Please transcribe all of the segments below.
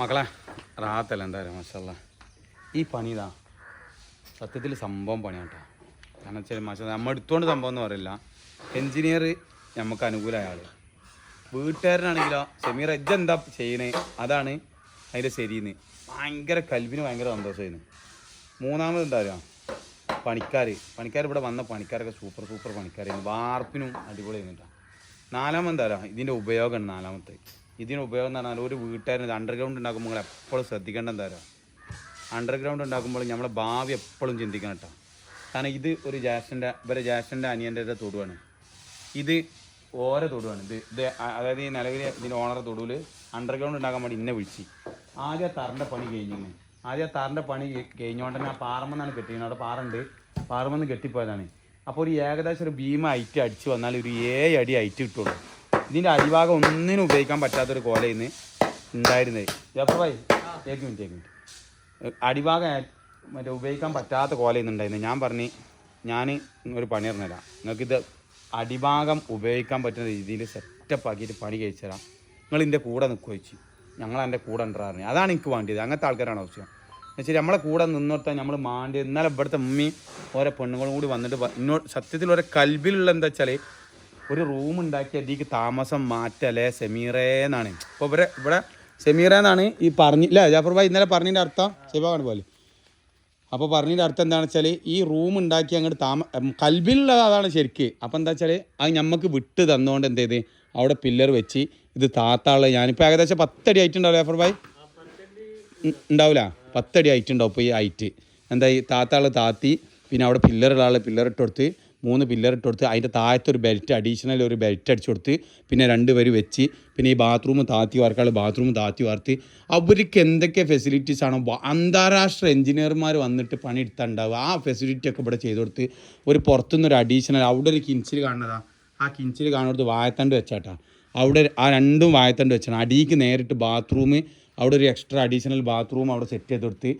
മക്കളെ റാത്തല്ല എന്തായാലും മാഷല്ല ഈ പണി ഇതാ സത്യത്തിൽ സംഭവം പണിയാണ് കാരണം വെച്ചാൽ മാഷ നമ്മൾ എടുത്തുകൊണ്ട് സംഭവം എന്ന് പറയില്ല. എൻജിനീയർ നമുക്ക് അനുകൂലമായ ആൾ. വീട്ടുകാരനാണെങ്കിലോ സെമീർ എജ്ജ് എന്താ ചെയ്യണേ അതാണ് അതിന്റെ ശരിയെന്ന് ഭയങ്കര കൽവിന് ഭയങ്കര സന്തോഷമായിരുന്നു മൂന്നാമത് എന്താ പറയുക പണിക്കാർ പണിക്കാർ ഇവിടെ വന്ന പണിക്കാരൊക്കെ സൂപ്പർ സൂപ്പർ പണിക്കാരായിരുന്നു. വാർപ്പിനും അടിപൊളിയായിരുന്നു കേട്ടോ നാലാമത് എന്താ പറയുക ഇതിന്റെ ഉപയോഗമാണ് നാലാമത്തെ. ഇതിന്റെ ഉപയോഗം എന്ന് പറഞ്ഞാൽ ഒരു വീട്ടുകാരൻ അണ്ടർഗ്രൗണ്ട് ഉണ്ടാക്കുമ്പോൾ നിങ്ങൾ എപ്പോഴും ശ്രദ്ധിക്കേണ്ട എന്താ അണ്ടർഗ്രൗണ്ട് ഉണ്ടാക്കുമ്പോൾ നമ്മളെ ഭാവി എപ്പോഴും ചിന്തിക്കണം കേട്ടോ. കാരണം ഇത് ഒരു ജാഷന്റെ ഇവരെ ജാഷന്റെ അനിയന്റെ തൊടുവാണ്. ഇത് ഓരോ തൊടുവാണ്. ഇത് ഇത് അതായത് ഈ നിലവിൽ ഇതിന്റെ ഓണർ തൊടുവിൽ അണ്ടർഗ്രൗണ്ട് ഉണ്ടാക്കാൻ വേണ്ടി ഇന്നെ വിളിച്ച്. ആദ്യം ആ തറിന്റെ പണി കഴിഞ്ഞു ആദ്യം ആ തറിന്റെ പണി കഴിഞ്ഞുകൊണ്ട് തന്നെ ആ പാറമെന്നാണ് കെട്ടിയിരുന്നത് അവിടെ പാറുണ്ട് പാറമെന്ന് കെട്ടിപ്പോയതാണ്. അപ്പോൾ ഒരു ഏകദേശം ഒരു ഭീമ ഐറ്റ് അടിച്ച് വന്നാൽ ഒരു ഏഴ് അടി ഐറ്റ് കിട്ടുള്ളൂ. ഇതിന്റെ അടിഭാഗം ഒന്നിനും ഉപയോഗിക്കാൻ പറ്റാത്തൊരു കോലയിന്ന് ഉണ്ടായിരുന്നത്. ഉണ്ടായിരുന്നേ ഭായി ഏക്ക് മിനിറ്റ് കേക്ക് മിനിറ്റ്. അടിഭാഗം മറ്റേ ഉപയോഗിക്കാൻ പറ്റാത്ത കോലയുന്നുണ്ടായിരുന്നു ഞാൻ പറഞ്ഞു ഞാൻ ഒരു പണി പറഞ്ഞുതരാം. നിങ്ങൾക്കിത് അടിഭാഗം ഉപയോഗിക്കാൻ പറ്റുന്ന രീതിയിൽ സെറ്റപ്പ് ആക്കിയിട്ട് പണി കഴിച്ചു തരാം നിങ്ങൾ എന്റെ കൂടെ നിൽക്കുക വെച്ച് ഞങ്ങൾ എന്റെ കൂടെ ഉണ്ടായിരുന്നു അതാണ് എനിക്ക് വേണ്ടിയത്. അങ്ങനത്തെ ആൾക്കാരാണ് ആവശ്യം. എന്നുവെച്ചാൽ നമ്മളെ കൂടെ നിന്നോട്ടാൽ നമ്മൾ മാണ്ടി ഇന്നലെ ഇവിടുത്തെ ഉമ്മയും ഓരോ പെണ്ണുങ്ങളും കൂടി വന്നിട്ട് ഇന്നോ സത്യത്തിൽ ഓരോ കൽബിലുള്ള എന്താ വെച്ചാൽ ഒരു റൂം ഉണ്ടാക്കി അതിലേക്ക് താമസം മാറ്റല്ലേ സെമീറേ എന്നാണ്. ഇപ്പോൾ ഇവിടെ ഇവിടെ സെമീറ എന്നാണ് ഈ പറഞ്ഞില്ല ജാഫർ ഭായി ഇന്നലെ പറഞ്ഞതിന്റെ അർത്ഥം ശിവാണ് പോലെ അപ്പോൾ പറഞ്ഞതിന്റെ അർത്ഥം എന്താണെന്ന് വെച്ചാൽ ഈ റൂം ഉണ്ടാക്കി അങ്ങോട്ട് താമ കൽബിലുള്ളത് കൽബിലുള്ള അതാണ് ശരിക്ക്. അപ്പോൾ എന്താ വെച്ചാൽ അത് നമുക്ക് വിട്ട് തന്നുകൊണ്ട് എന്ത് ചെയ്ത്? അവിടെ പില്ലർ വെച്ച് ഇത് താത്താൾ ഞാനിപ്പോൾ ഏകദേശം പത്തടി ആയിട്ടുണ്ടാവില്ല ജാഫർ ഭായി? ഉണ്ടാവില്ല പത്തടി ആയിട്ടുണ്ടാവും ഇപ്പോൾ ഈ ഹൈറ്റ് എന്താ ഈ താത്താൾ താത്തി പിന്നെ അവിടെ പില്ലറുള്ള ആൾ പില്ലർ ഇട്ട് കൊടുത്ത് മൂന്ന് പില്ലർ ഇട്ട് കൊടുത്ത് അതിന്റെ താഴത്തെ ഒരു ബെൽറ്റ് അഡീഷണൽ ഒരു ബെൽറ്റ് അടിച്ചു കൊടുത്ത് പിന്നെ രണ്ട് പേര് വെച്ച് പിന്നെ ഈ ബാത്റൂം താത്തി വാർക്കാൾ ബാത്റൂം താത്തി വാർത്ത്. അവർക്ക് എന്തൊക്കെ ഫെസിലിറ്റീസ് ആണോ? അന്താരാഷ്ട്ര എഞ്ചിനീയർമാർ വന്നിട്ട് പണിയെടുത്തുണ്ടാവുക ആ ഫെസിലിറ്റി ഒക്കെ ഇവിടെ ചെയ്ത് കൊടുത്ത് ഒരു പുറത്തുനിന്ന് ഒരു അഡീഷണൽ അവിടെ ഒരു കിൻസിൽ കാണുന്നതാ. ആ കിൻസിൽ കാണുന്നത് വായത്തണ്ട് വെച്ചാട്ടാ. അവിടെ ആ രണ്ടും വായത്തണ്ട് വെച്ചാണ്. അടിക്ക് നേരിട്ട് ബാത്റൂം അവിടെ ഒരു എക്സ്ട്രാ അഡീഷണൽ ബാത്റൂം അവിടെ സെറ്റ് ചെയ്ത് കൊടുത്ത്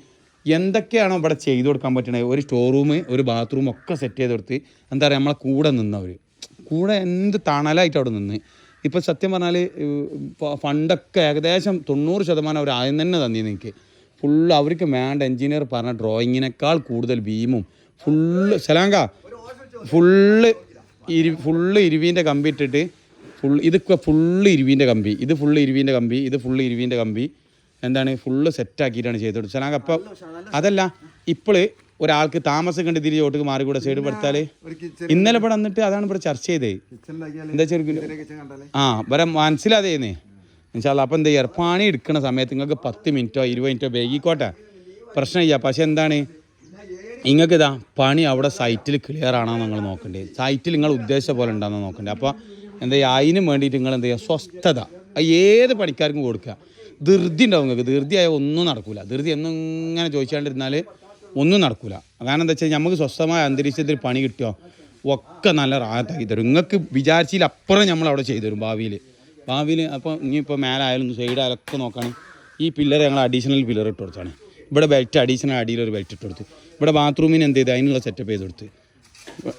എന്തൊക്കെയാണോ ഇവിടെ ചെയ്തു കൊടുക്കാൻ പറ്റണത് ഒരു സ്റ്റോർ റൂം ഒരു ബാത്റൂം ഒക്കെ സെറ്റ് ചെയ്ത് കൊടുത്ത് എന്താ പറയുക നമ്മളെ കൂടെ നിന്നവർ കൂടെ എന്ത് തണലായിട്ട് അവിടെ നിന്ന്. ഇപ്പോൾ സത്യം പറഞ്ഞാൽ ഫണ്ടൊക്കെ ഏകദേശം തൊണ്ണൂറ് ശതമാനം അവർ ആദ്യം തന്നെ തന്നി എനിക്ക് ഫുള്ള് അവർക്ക് വേണ്ട എഞ്ചിനീയർ പറഞ്ഞ ഡ്രോയിങ്ങിനേക്കാൾ കൂടുതൽ ബീമും ഫുള്ള് സലാങ്ക ഫുള്ള് ഇരു ഫുള്ള് ഇരുവീന്റെ കമ്പി ഇട്ടിട്ട് ഫുൾ ഇതൊക്കെ ഫുള്ള് ഇരുവീന്റെ കമ്പി. ഇത് ഫുള്ള് ഇരുവീന്റെ കമ്പി ഇത് ഫുള്ള് ഇരുവീന്റെ കമ്പി. എന്താണ് ഫുള്ള് സെറ്റാക്കിയിട്ടാണ് ചെയ്ത് കൊടുത്തത് ഞങ്ങൾക്ക് അപ്പം അതല്ല ഇപ്പോൾ ഒരാൾക്ക് താമസം കണ്ട് തിരിച്ച് ഓട്ടുക്ക് മാറി കൂടെ സൈഡ് പെടുത്താൽ ഇന്നലെ ഇവിടെ വന്നിട്ട് അതാണ് ഇവിടെ ചർച്ച ചെയ്തത് എന്താ ചെറുക്കും ആ വരെ മനസ്സിലാതേന്നേ. എന്നുവെച്ചാൽ അപ്പം എന്താ ചെയ്യുക പണി എടുക്കുന്ന സമയത്ത് നിങ്ങൾക്ക് പത്ത് മിനിറ്റോ ഇരുപത് മിനിറ്റോ വേഗിക്കോട്ടെ പ്രശ്നമില്ല പക്ഷെ എന്താണ്? നിങ്ങൾക്ക് ഇതാ പണി അവിടെ സൈറ്റിൽ ക്ലിയർ ആണോ നിങ്ങൾ നോക്കണ്ടേ. സൈറ്റിൽ നിങ്ങൾ ഉദ്ദേശിച്ച പോലെ ഉണ്ടാകുന്ന നോക്കണ്ടേ. അപ്പോൾ എന്താ ചെയ്യുക അതിനും വേണ്ടിയിട്ട് നിങ്ങൾ എന്താ ചെയ്യുക? സ്വസ്ഥത. ഏത് പണിക്കാർക്കും കൊടുക്കുക. ധൃതി ഉണ്ടാവും നിങ്ങൾക്ക്. ധൃതിയായ ഒന്നും നടക്കില്ല ധൃതി എന്നും ഇങ്ങനെ ചോദിച്ചാണ്ടിരുന്നാൽ ഒന്നും നടക്കില്ല കാരണം എന്താ വെച്ചാൽ നമുക്ക് സ്വസ്ഥമായ അന്തരീക്ഷത്തിൽ പണി കിട്ടിയോ? ഒക്കെ നല്ല റാഹത്താക്കി തരും. നിങ്ങൾക്ക് വിചാരിച്ചതിൽ അപ്പുറം നമ്മൾ അവിടെ ചെയ്തു തരും ഭാവിയിൽ ഭാവിയിൽ അപ്പോൾ ഇനിയിപ്പോൾ മേലായാലും സൈഡായാലും ഒക്കെ നോക്കുകയാണെങ്കിൽ ഈ പില്ലർ ഞങ്ങൾ അഡീഷണൽ പില്ലർ ഇട്ട് കൊടുത്താണ്. ഇവിടെ ബെൽറ്റ് അഡീഷണൽ അടിയിൽ ഒരു ബെൽറ്റ് ഇട്ട് കൊടുത്ത്. ഇവിടെ ബാത്റൂമിന് എന്ത് ചെയ്ത്? അതിനുള്ള സെറ്റപ്പ് ചെയ്ത് കൊടുത്ത്.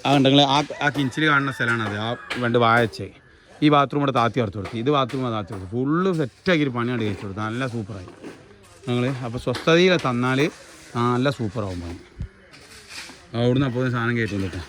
ആ ഉണ്ടെങ്കിൽ ആ ആ കിഞ്ചിൽ കാണുന്ന സ്ഥലമാണ് അത് ആ രണ്ട് വായച്ചേ ഈ ബാത്റൂം ഇവിടെ താത്തി വറുത്ത് കൊടുത്തു. ഇത് ബാത്റൂം താത്തി കൊടുത്തു. ഫുള്ള് സെറ്റാക്കി പണിയാണ് കഴിച്ചു കൊടുത്തു. നല്ല സൂപ്പറായി ഞങ്ങൾ അപ്പോൾ സ്വസ്ഥതയിൽ തന്നാൽ നല്ല സൂപ്പറാവും പണി. അവിടുന്ന് അപ്പോൾ സാധനം കയറ്റും കേട്ടോ